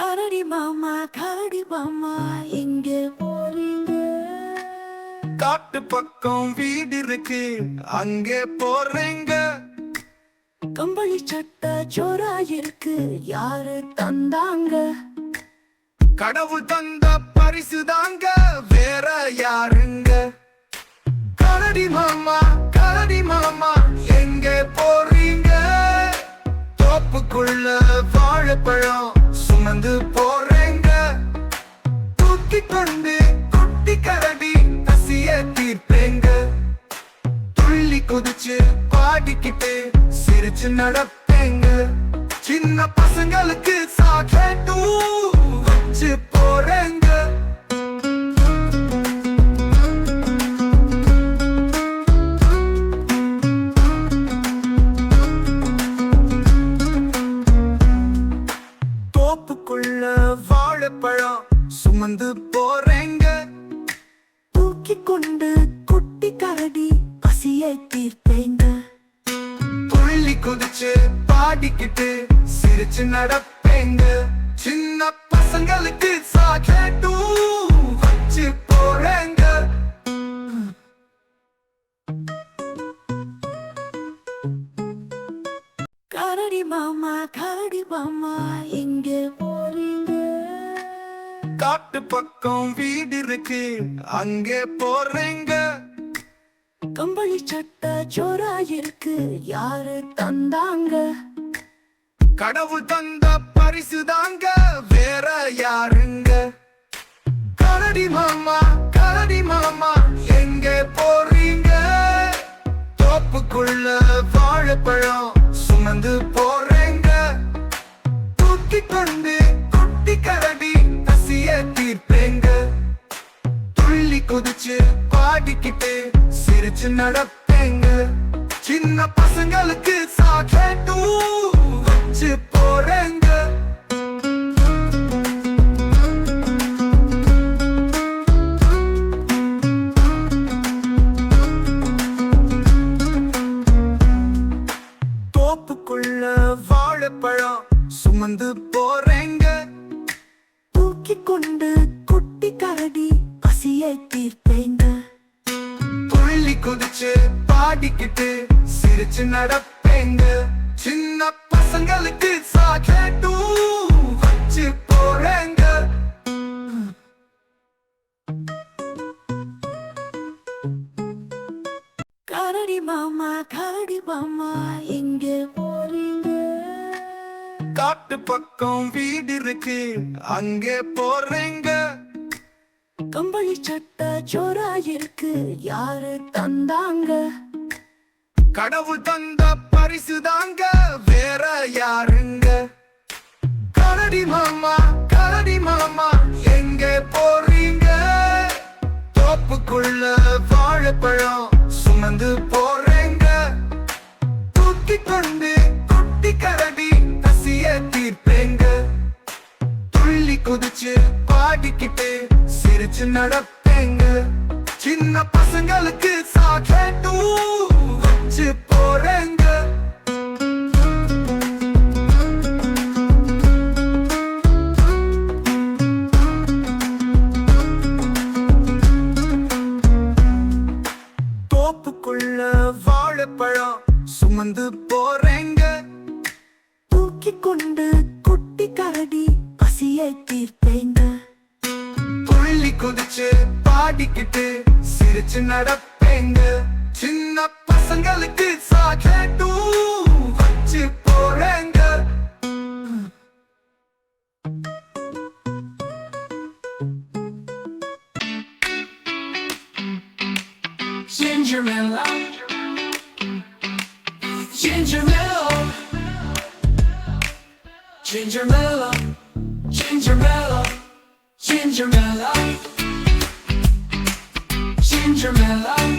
கரடி மாமா கரடி மாமா எங்கே போறீங்க. காட்டு பக்கம் வீடு இருக்கு அங்கே போறேங்க. கம்பளி சட்டை ஜோரா இருக்கு யாரு தந்தாங்க? கடவுள் தந்த பரிசு தாங்க வேற யாருங்க? கரடி மாமா கரடி மாமா எங்கே போறீங்க? தோப்புக்குள்ள வாழைப்பழம் சுமந்து போறேங்க. தூக்கி கொண்டு குட்டி கரடி பசிய தீர்ப்பேங்க. துள்ளி குதிச்சு பாடிக்கிட்டு சிரிச்சு நடப்பேங்க. சின்ன பசங்களுக்கு சாக்கெட்டும் வச்சு போறேங்க. வாழைப்பழம் சுமந்து போறேங்க. தூக்கி கொண்டு குட்டி கரடி பசியை தீர்ப்பேங்க துள்ளி குதிச்சு பாடிக்கிட்டு சிரிச்சு நடப்பேங்க. சின்ன பசங்களுக்கு சாக்கெட்டும் வச்சு போறேங்க. கரடி மாமா கரடி மாமா எங்கே காட்டு பக்கம் வீடு இருக்கு. அங்கே போறேங்க. கம்பளி சட்டை ஜோரா இருக்கு. யாரு தந்தாங்க? கடவுள் தந்த பரிசு தாங்க. வேற யாருங்க? கரடி மாமா கரடி மாமா எங்கே போறீங்க? தோப்புக்குள்ள வாழைப்பழம். குதிச்சு பாடிக்கிட்டு சிரிச்சு நடப்பேங்க. சின்ன பசங்களுக்கு சாக்கெட்டும் வச்சு போறேங்க தோப்புக்குள்ள வாழைப்பழம் சுமந்து போறேங்க. தூக்கி கொண்டு குட்டி கரடி பசியை தீர்ப்பேங்க. துள்ளி குதிச்சு பாடிக்கிட்டு சிரிச்சு நடப்பேங்க. சின்ன பசங்களுக்கு சாக்கெட்டும் வச்சு போறேங்க. கரடி மாமா கரடி மாமா எங்கே போறீங்க? காட்டு பக்கம் வீடு இருக்கு அங்கே போறேங்க. கம்பளி சட்ட ஜோரா இருக்கு. யாரு தந்தாங்க? கடவுள் தந்த பரிசு தாங்க. வேற யாருங்க? கரடி மாமா கரடி மாமா எங்க போறீங்க? தோப்புக்குள்ள வாழைப்பழம் சுமந்து போறேங்க. தூக்கி கொண்டு குட்டி கரடி பசிய தீர்ப்பேங்க. துள்ளி குதிச்சு பாடிக்கிட்டு வச்சு நடப்பேங்க. சின்ன பசங்களுக்கு சாக்கெட்டும் வச்சு போறேங்க. தோப்புக்குள்ள வாழைப்பழம் சுமந்து போறேங்க. தூக்கி கொண்டு குட்டி கரடி பசியை தீர்ப்பேங்க. குதிச்சு பாடிக்கிட்டு சிரிச்சு நடப்பேங்க சின்ன பசங்களுக்கு சாக்கெட்டும் வச்சு போறேங்க Gingerella, Gingerella, Gingerella, Gingerella, Gingerella, Danger Melon.